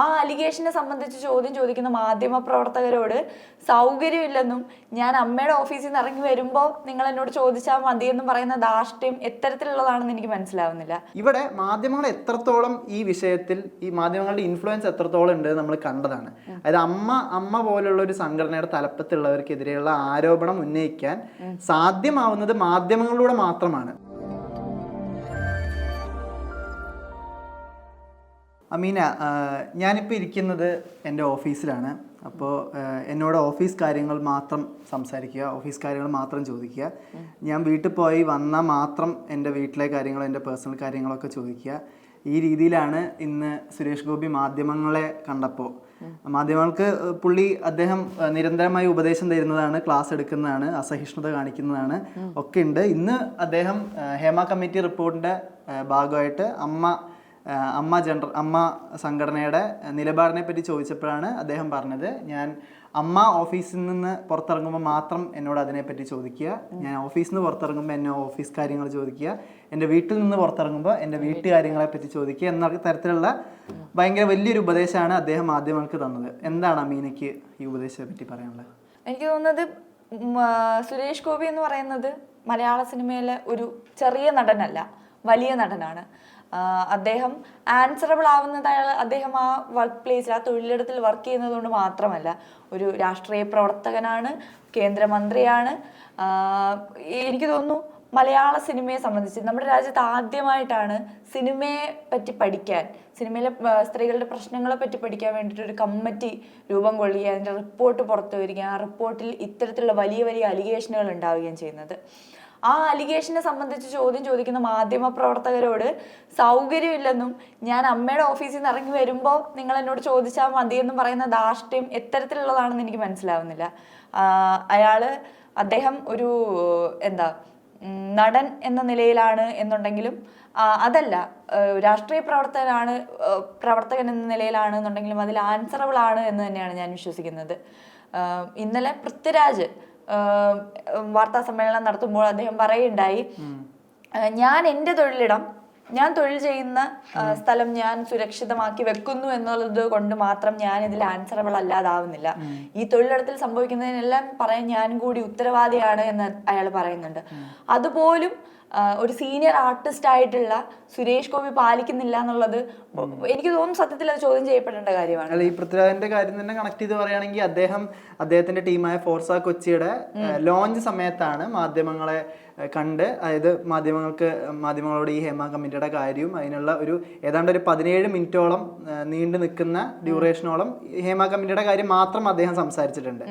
ആ അലിഗേഷനെ സംബന്ധിച്ച് ചോദ്യം ചോദിക്കുന്ന മാധ്യമ പ്രവർത്തകരോട് സൗകര്യമില്ലെന്നും ഞാൻ അമ്മയുടെ ഓഫീസിൽ നിന്ന് ഇറങ്ങി വരുമ്പോൾ നിങ്ങൾ എന്നോട് ചോദിച്ചാൽ മതി എന്ന് പറയുന്ന ധാർഷ്ട്യം എത്തരത്തിലുള്ളതാണെന്ന് എനിക്ക് മനസ്സിലാവുന്നില്ല. ഇവിടെ മാധ്യമങ്ങൾ എത്രത്തോളം ഈ വിഷയത്തിൽ ഈ മാധ്യമങ്ങളുടെ ഇൻഫ്ലുവൻസ് എത്രത്തോളം ഉണ്ട് നമ്മൾ കണ്ടതാണ്. അതായത് അമ്മ അമ്മ പോലുള്ള ഒരു സംഘടനയുടെ തലപ്പത്തുള്ളവർക്കെതിരെയുള്ള ആരോപണം ഉന്നയിക്കാൻ സാധ്യമാവുന്നത് മാധ്യമങ്ങളിലൂടെ മാത്രമാണ്. അമീന ഞാനിപ്പോൾ ഇരിക്കുന്നത് എന്റെ ഓഫീസിലാണ്. അപ്പോൾ എന്നോട് ഓഫീസ് കാര്യങ്ങൾ മാത്രം സംസാരിക്കുക ഓഫീസ് കാര്യങ്ങൾ മാത്രം ചോദിക്കുക. ഞാൻ വീട്ടിൽ പോയി വന്നാൽ മാത്രം എന്റെ വീട്ടിലെ കാര്യങ്ങൾ എന്റെ പേഴ്സണൽ കാര്യങ്ങളൊക്കെ ചോദിക്കുക. ഈ രീതിയിലാണ് ഇന്ന് സുരേഷ് ഗോപി മാധ്യമങ്ങളെ കണ്ടപ്പോൾ മാധ്യമങ്ങൾക്ക് പുള്ളി അദ്ദേഹം നിരന്തരമായി ഉപദേശം തരുന്നതാണ് ക്ലാസ് എടുക്കുന്നതാണ് അസഹിഷ്ണുത കാണിക്കുന്നതാണ് ഒക്കെ ഉണ്ട്. ഇന്ന് അദ്ദേഹം ഹേമ കമ്മിറ്റി റിപ്പോർട്ടിന്റെ ഭാഗമായിട്ട് അമ്മ അമ്മ ജനറൽ അമ്മ സംഘടനയുടെ നിലപാടിനെ പറ്റി ചോദിച്ചപ്പോഴാണ് അദ്ദേഹം പറഞ്ഞത് ഞാൻ അമ്മ ഓഫീസിൽ നിന്ന് പുറത്തിറങ്ങുമ്പോൾ മാത്രം എന്നോട് അതിനെപ്പറ്റി ചോദിക്കുക. ഞാൻ ഓഫീസിൽ നിന്ന് പുറത്തിറങ്ങുമ്പോൾ എന്നെ ഓഫീസ് കാര്യങ്ങൾ ചോദിക്കുക. എന്റെ വീട്ടിൽ നിന്ന് പുറത്തിറങ്ങുമ്പോൾ എന്റെ വീട്ടുകാര്യങ്ങളെ പറ്റി ചോദിക്കുക എന്ന തരത്തിലുള്ള ഭയങ്കര വലിയൊരു ഉപദേശമാണ് അദ്ദേഹം മാധ്യമങ്ങൾക്ക് തന്നത്. എന്താണ് അമീനയ്ക്ക് ഈ ഉപദേശത്തെ പറ്റി പറയാനുള്ളത്? എനിക്ക് തോന്നുന്നത് സുരേഷ് ഗോപി എന്ന് പറയുന്നത് മലയാള സിനിമയിലെ ഒരു ചെറിയ നടനല്ല വലിയ നടനാണ്. അദ്ദേഹം ആൻസറബിൾ ആവുന്നത് അദ്ദേഹം ആ വർക്ക് പ്ലേസിൽ ആ തൊഴിലിടത്തിൽ വർക്ക് ചെയ്യുന്നത് കൊണ്ട് മാത്രമല്ല ഒരു രാഷ്ട്രീയ പ്രവർത്തകനാണ് കേന്ദ്രമന്ത്രിയാണ്. എനിക്ക് തോന്നുന്നു മലയാള സിനിമയെ സംബന്ധിച്ച് നമ്മുടെ രാജ്യത്ത് ആദ്യമായിട്ടാണ് സിനിമയെ പറ്റി പഠിക്കാൻ സിനിമയിലെ സ്ത്രീകളുടെ പ്രശ്നങ്ങളെ പറ്റി പഠിക്കാൻ വേണ്ടിയിട്ട് ഒരു കമ്മിറ്റി രൂപം കൊള്ളുകയും അതിന്റെ റിപ്പോർട്ട് പുറത്തു വരികയും ആ റിപ്പോർട്ടിൽ ഇത്തരത്തിലുള്ള വലിയ വലിയ അലിഗേഷനുകൾ ഉണ്ടാവുകയും ചെയ്യുന്നത്. ആ അലിഗേഷനെ സംബന്ധിച്ച് ചോദ്യം ചോദിക്കുന്ന മാധ്യമ പ്രവർത്തകരോട് സൗകര്യമില്ലെന്നും ഞാൻ അമ്മയുടെ ഓഫീസിൽ നിന്ന് ഇറങ്ങി വരുമ്പോൾ നിങ്ങൾ എന്നോട് ചോദിച്ചാൽ മതിയെന്നും പറയുന്ന ധാർഷ്ട്യം എത്തരത്തിലുള്ളതാണെന്ന് എനിക്ക് മനസ്സിലാവുന്നില്ല. അയാൾ അദ്ദേഹം ഒരു എന്താ നടൻ എന്ന നിലയിലാണ് എന്നുണ്ടെങ്കിലും അതല്ല രാഷ്ട്രീയ പ്രവർത്തകനാണ് പ്രവർത്തകൻ എന്ന നിലയിലാണ് എന്നുണ്ടെങ്കിലും അതിൽ ആൻസറബിൾ ആണ് എന്ന് തന്നെയാണ് ഞാൻ വിശ്വസിക്കുന്നത്. ഇന്നലെ പൃഥ്വിരാജ് വാർത്താ സമ്മേളനം നടത്തുമ്പോൾ അദ്ദേഹം പറയുണ്ടായി ഞാൻ എന്റെ തൊഴിലിടം ഞാൻ തൊഴിൽ ചെയ്യുന്ന സ്ഥലം ഞാൻ സുരക്ഷിതമാക്കി വെക്കുന്നു എന്നുള്ളത് കൊണ്ട് മാത്രം ഞാൻ ഇതിൽ ആൻസറബിൾ അല്ലാതാവുന്നില്ല. ഈ തൊഴിലിടത്തിൽ സംഭവിക്കുന്നതിനെല്ലാം പറയാൻ ഞാൻ കൂടി ഉത്തരവാദിയാണ് എന്ന് അയാൾ പറയുന്നുണ്ട്. അതുപോലും ഒരു സീനിയർ ആർട്ടിസ്റ്റ് ആയിട്ടുള്ള സുരേഷ് ഗോപി പാലിക്കുന്നില്ല എന്നുള്ളത് എനിക്ക് തോന്നുന്നു സത്യത്തിൽ അത് ചോദ്യം ചെയ്യപ്പെടേണ്ട കാര്യമാണ്. അല്ല ഈ പൃഥ്വിരാജിന്റെ കാര്യം തന്നെ കണക്ട് ചെയ്ത് പറയുകയാണെങ്കിൽ അദ്ദേഹം അദ്ദേഹത്തിന്റെ ടീമായ ഫോർസ കൊച്ചിയുടെ ലോഞ്ച് സമയത്താണ് മാധ്യമങ്ങളെ കണ്ട് അതായത് മാധ്യമങ്ങൾക്ക് മാധ്യമങ്ങളോട് ഈ ഹേമ കമ്മിറ്റിയുടെ കാര്യവും അതിനുള്ള ഒരു ഏതാണ്ട് ഒരു പതിനേഴ് മിനിറ്റോളം നീണ്ടു നിൽക്കുന്ന ഡ്യൂറേഷനോളം ഹേമ കമ്മിറ്റിയുടെ കാര്യം മാത്രം അദ്ദേഹം സംസാരിച്ചിട്ടുണ്ട്.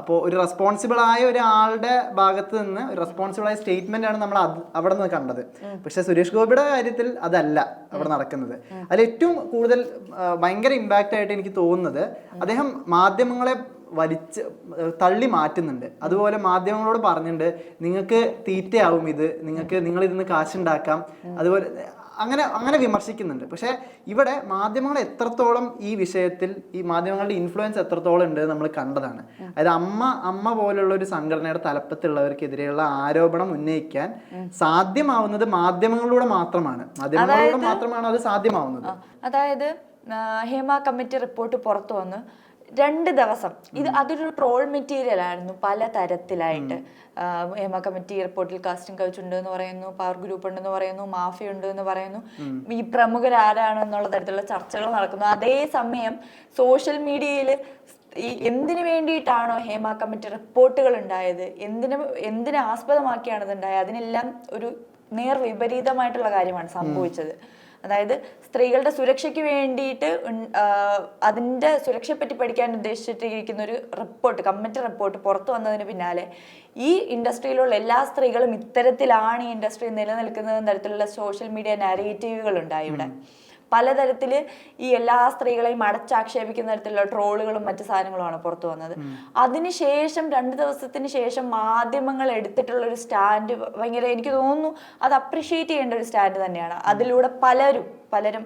അപ്പോൾ ഒരു റെസ്പോൺസിബിൾ ആയ ഒരാളുടെ ഭാഗത്ത് നിന്ന് ഒരു റെസ്പോൺസിബിൾ ആയ സ്റ്റേറ്റ്മെന്റ് ആണ് നമ്മൾ അവിടെ നിന്ന് കണ്ടത്. പക്ഷെ സുരേഷ് ഗോപിയുടെ കാര്യത്തിൽ അതല്ല അവിടെ നടക്കുന്നത്. അതിൽ ഏറ്റവും കൂടുതൽ ഭയങ്കര ഇമ്പാക്റ്റ് ആയിട്ട് എനിക്ക് തോന്നുന്നത് അദ്ദേഹം മാധ്യമങ്ങളെ വലിച്ച് തള്ളി മാറ്റുന്നുണ്ട്. അതുപോലെ മാധ്യമങ്ങളോട് പറഞ്ഞിട്ടുണ്ട് നിങ്ങൾക്ക് തീറ്റയാവും ഇത്. നിങ്ങൾക്ക് നിങ്ങൾ ഇതിന്ന് കാശുണ്ടാക്കാം. അതുപോലെ അങ്ങനെ അങ്ങനെ വിമർശിക്കുന്നുണ്ട്. പക്ഷേ ഇവിടെ മാധ്യമങ്ങൾ എത്രത്തോളം ഈ വിഷയത്തിൽ ഈ മാധ്യമങ്ങളുടെ ഇൻഫ്ലുവൻസ് എത്രത്തോളം ഉണ്ട് നമ്മൾ കണ്ടതാണ്. അതായത് അമ്മ അമ്മ പോലുള്ള ഒരു സംഘടനയുടെ തലപ്പത്തുള്ളവർക്കെതിരെയുള്ള ആരോപണം ഉന്നയിക്കാൻ സാധ്യമാവുന്നത് മാധ്യമങ്ങളിലൂടെ മാത്രമാണ്. മാധ്യമങ്ങളിലൂടെ മാത്രമാണ് അത് സാധ്യമാവുന്നത്. അതായത് ഹേമ കമ്മിറ്റി റിപ്പോർട്ട് പുറത്തു വന്ന്. രണ്ട് ദിവസം. ഇത് അതൊരു ട്രോൾ മെറ്റീരിയൽ ആയിരുന്നു പല തരത്തിലായിട്ട് ഹേമ കമ്മിറ്റി എയർപോർട്ടിൽ കാസ്റ്റിംഗ് കൗച്ച് ഉണ്ട് എന്ന് പറയുന്നു പവർ ഗ്രൂപ്പ് ഉണ്ടെന്ന് പറയുന്നു മാഫിയ ഉണ്ട് എന്ന് പറയുന്നു ഈ പ്രമുഖരാരാണ് എന്നുള്ള തരത്തിലുള്ള ചർച്ചകൾ നടക്കുന്നു. അതേ സമയം സോഷ്യൽ മീഡിയയിൽ ഈ എന്തിനു വേണ്ടിയിട്ടാണോ ഹേമ കമ്മിറ്റി റിപ്പോർട്ടുകൾ ഉണ്ടായത്? എന്തിനു എന്തിനെ ആസ്പദമാക്കിയാണ് ഇത് ഉണ്ടായത്? അതിനെല്ലാം ഒരു നേർ വിപരീതമായിട്ടുള്ള കാര്യമാണ് സംഭവിച്ചത്. അതായത് സ്ത്രീകളുടെ സുരക്ഷയ്ക്ക് വേണ്ടിയിട്ട് അതിന്റെ സുരക്ഷയെപ്പറ്റി പഠിക്കാൻ ഉദ്ദേശിച്ചിട്ടിരിക്കുന്ന ഒരു റിപ്പോർട്ട് കമ്മിറ്റി റിപ്പോർട്ട് പുറത്തു വന്നതിന് പിന്നാലെ ഈ ഇൻഡസ്ട്രിയിലുള്ള എല്ലാ സ്ത്രീകളും ഇത്തരത്തിലാണ് ഈ ഇൻഡസ്ട്രി നിലനിൽക്കുന്നത് തരത്തിലുള്ള സോഷ്യൽ മീഡിയ നാരേറ്റീവുകൾ ഉണ്ടായി ഇവിടെ. പലതരത്തിൽ ഈ എല്ലാ സ്ത്രീകളെയും അടച്ചാക്ഷേപിക്കുന്ന തരത്തിലുള്ള ട്രോളുകളും മറ്റു സാധനങ്ങളുമാണ് പുറത്തു വന്നത്. അതിനുശേഷം രണ്ട് ദിവസത്തിന് ശേഷം മാധ്യമങ്ങൾ എടുത്തിട്ടുള്ള ഒരു സ്റ്റാൻഡ് ഭയങ്കര എനിക്ക് തോന്നുന്നു അത് അപ്രിഷ്യേറ്റ് ചെയ്യേണ്ട ഒരു സ്റ്റാൻഡ് തന്നെയാണ്. അതിലൂടെ പലരും പലരും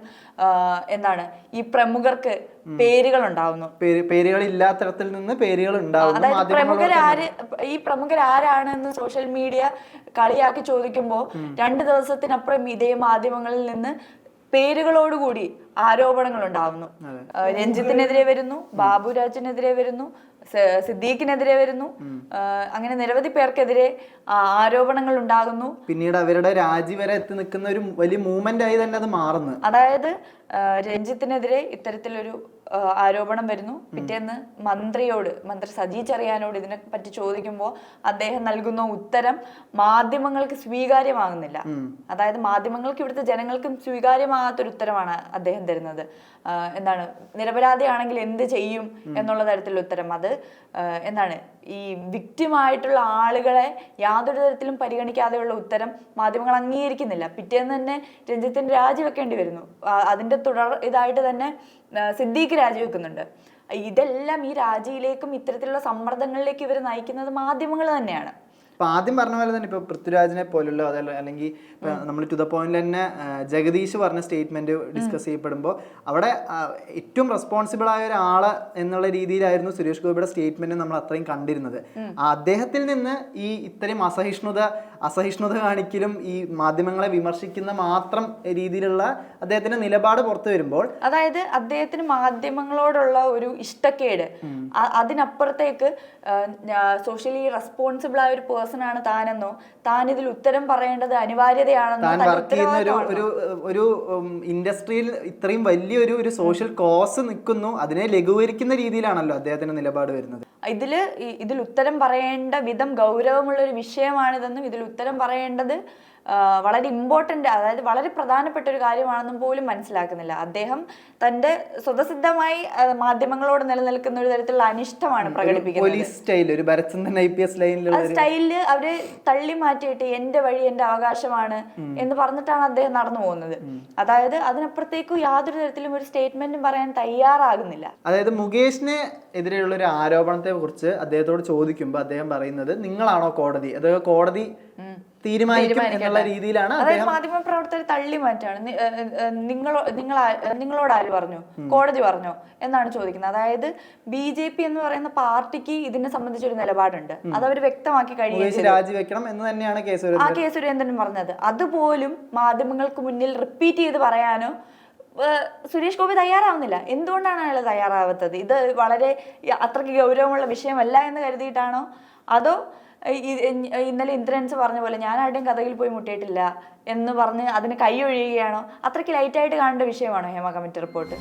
എന്താണ് ഈ പ്രമുഖർക്ക് പേരുകൾ ഉണ്ടാവുന്നു. പേരുകൾ ഇല്ലാത്തരത്തിൽ നിന്ന് പേരുകൾ അതായത് പ്രമുഖരാര് ഈ പ്രമുഖരാരാണെന്ന് സോഷ്യൽ മീഡിയ കളിയാക്കി ചോദിക്കുമ്പോൾ രണ്ട് ദിവസത്തിനപ്പുറം ഇതേ മാധ്യമങ്ങളിൽ നിന്ന് പേരുകളോടുകൂടി ആരോപണങ്ങൾ ഉണ്ടാവുന്നു രഞ്ജിത്തിനെതിരെ വരുന്നു ബാബുരാജിനെതിരെ വരുന്നു സിദ്ദീഖിനെതിരെ വരുന്നു അങ്ങനെ നിരവധി പേർക്കെതിരെ ആരോപണങ്ങൾ ഉണ്ടാകുന്നു പിന്നീട് അവരുടെ രാജി വരെ എത്തി നിൽക്കുന്ന ഒരു വലിയ മൂവ്മെന്റ് ആയി തന്നെ അത് മാറുന്നു. അതായത് രഞ്ജിത്തിനെതിരെ ഇത്തരത്തിലൊരു ആരോപണം വരുന്നു. പിറ്റേന്ന് മന്ത്രിയോട് മന്ത്രി സജി ചെറിയാനോട് ഇതിനെ പറ്റി ചോദിക്കുമ്പോൾ അദ്ദേഹം നൽകുന്ന ഉത്തരം മാധ്യമങ്ങൾക്ക് സ്വീകാര്യമാകുന്നില്ല. അതായത് മാധ്യമങ്ങൾക്ക് ഇവിടുത്തെ ജനങ്ങൾക്കും സ്വീകാര്യമാകാത്തൊരു ഉത്തരമാണ് അദ്ദേഹം തരുന്നത്. എന്താണ് നിരപരാധിയാണെങ്കിൽ എന്ത് ചെയ്യും എന്നുള്ള തരത്തിലുള്ള ഉത്തരം. അത് എന്താണ് ഈ വിക്റ്റിമായിട്ടുള്ള ആളുകളെ യാതൊരു തരത്തിലും പരിഗണിക്കാതെയുള്ള ഉത്തരം മാധ്യമങ്ങൾ അംഗീകരിക്കുന്നില്ല. പിറ്റേന്ന് തന്നെ രഞ്ജിത്തിന് രാജിവെക്കേണ്ടി വരുന്നു. അതിന്റെ തുടർ ഇതായിട്ട് തന്നെ സിദ്ദീഖ് രാജിവെക്കുന്നുണ്ട്. ഇതെല്ലാം ഈ രാജിയിലേക്കും ഇത്തരത്തിലുള്ള സമ്മർദ്ദങ്ങളിലേക്ക് ഇവർ നയിക്കുന്നത് മാധ്യമങ്ങൾ തന്നെയാണ്. അപ്പൊ ആദ്യം പറഞ്ഞ പോലെ തന്നെ ഇപ്പൊ പൃഥ്വിരാജിനെ പോലുള്ള അതല്ല അല്ലെങ്കിൽ നമ്മൾ ടു ദ പോയിന്റ് തന്നെ ജഗദീഷ് പറഞ്ഞ സ്റ്റേറ്റ്മെന്റ് ഡിസ്കസ് ചെയ്യപ്പെടുമ്പോൾ അവിടെ ഏറ്റവും റെസ്പോൺസിബിൾ ആയ ഒരാൾ എന്നുള്ള രീതിയിലായിരുന്നു സുരേഷ് ഗോപിയുടെ സ്റ്റേറ്റ്മെന്റ് നമ്മൾ അത്രയും കണ്ടിരുന്നത് അദ്ദേഹത്തിൽ നിന്ന് ഈ ഇത്രയും അസഹിഷ്ണുത അസഹിഷ്ണുത കാണിക്കലും ഈ മാധ്യമങ്ങളെ വിമർശിക്കുന്ന മാത്രം രീതിയിലുള്ള അദ്ദേഹത്തിന്റെ നിലപാട് പുറത്തു വരുമ്പോൾ അതായത് അദ്ദേഹത്തിന് മാധ്യമങ്ങളോടുള്ള ഒരു ഇഷ്ടക്കേട്. അതിനപ്പുറത്തേക്ക് സോഷ്യലി റെസ്പോൺസിബിൾ ആയ ഒരു പേഴ്സൺ ആണ് താനെന്നോ താൻ ഇതിൽ ഉത്തരം പറയേണ്ടത് അനിവാര്യതയാണെന്നോ ഒരു ഒരു ഒരു ഇൻഡസ്ട്രിയിൽ ഇത്രയും വലിയൊരു ഒരു സോഷ്യൽ കോസ് നിൽക്കുന്നു അതിനെ ലഘൂകരിക്കുന്ന രീതിയിലാണല്ലോ അദ്ദേഹത്തിന്റെ നിലപാട് വരുന്നത്. ഇതിൽ ഈ- ഇതിൽ ഉത്തരം പറയേണ്ട വിധം ഗൗരവമുള്ള ഒരു വിഷയമാണിതെന്നും ഇതിൽ ഉത്തരം പറയേണ്ടത് വളരെ ഇമ്പോർട്ടന്റ് അതായത് വളരെ പ്രധാനപ്പെട്ട ഒരു കാര്യമാണെന്നും പോലും മനസ്സിലാക്കുന്നില്ല. അദ്ദേഹം തന്റെ സ്വതസിദ്ധമായി മാധ്യമങ്ങളോട് നിലനിൽക്കുന്ന ഒരു തരത്തിലുള്ള അനിഷ്ടമാണ് പ്രകടിപ്പിക്കുന്നത്. സ്റ്റൈലിൽ അവർ തള്ളി മാറ്റിയിട്ട് എന്റെ വഴി എന്റെ അവകാശമാണ് എന്ന് പറഞ്ഞിട്ടാണ് അദ്ദേഹം നടന്നു പോകുന്നത്. അതായത് അതിനപ്പുറത്തേക്കും യാതൊരു തരത്തിലും ഒരു സ്റ്റേറ്റ്മെന്റും പറയാൻ തയ്യാറാകുന്നില്ല. അതായത് മുകേഷിന് എതിരെയുള്ള ഒരു ആരോപണത്തെ കുറിച്ച് അദ്ദേഹത്തോട് ചോദിക്കുമ്പോൾ അദ്ദേഹം പറയുന്നത് നിങ്ങളാണോ കോടതി? അത് കോടതി തീരുമാനിക്കും എന്നുള്ള രീതിയിലാണ് അതായത് അദ്ദേഹം മാധ്യമ പ്രവർത്തകർ തള്ളി മാറ്റാണ്. നിങ്ങളോ നിങ്ങൾ നിങ്ങളോട് ആര് പറഞ്ഞു? കോടതി പറഞ്ഞോ? എന്നാണ് ചോദിക്കുന്നത്. അതായത് ബി ജെ പി എന്ന് പറയുന്ന പാർട്ടിക്ക് ഇതിനെ സംബന്ധിച്ച് ഒരു നിലപാടുണ്ട് അത് അവർ വ്യക്തമാക്കി കഴിഞ്ഞു രാജിവെക്കണം എന്ന് തന്നെയാണ് ആ കെ സുരേന്ദ്രൻ പറഞ്ഞത്. അതുപോലും മാധ്യമങ്ങൾക്ക് മുന്നിൽ റിപ്പീറ്റ് ചെയ്ത് പറയാനോ സുരേഷ് ഗോപി തയ്യാറാവുന്നില്ല. എന്തുകൊണ്ടാണ് അയാൾ തയ്യാറാവാത്തത്? ഇത് വളരെ അത്രയ്ക്ക് ഗൗരവമുള്ള വിഷയമല്ല എന്ന് കരുതിയിട്ടാണോ? അതോ ഇന്നലെ ഇന്ദ്രൻസ് പറഞ്ഞ പോലെ ഞാൻ ആരുടെയും കഥയിൽ പോയി മുട്ടിയിട്ടില്ല എന്ന് പറഞ്ഞ് അതിന് കൈ ഒഴിയുകയാണോ? അത്രയ്ക്ക് ലൈറ്റായിട്ട് കാണേണ്ട വിഷയമാണോ ഹേമ കമ്മിറ്റി റിപ്പോർട്ട്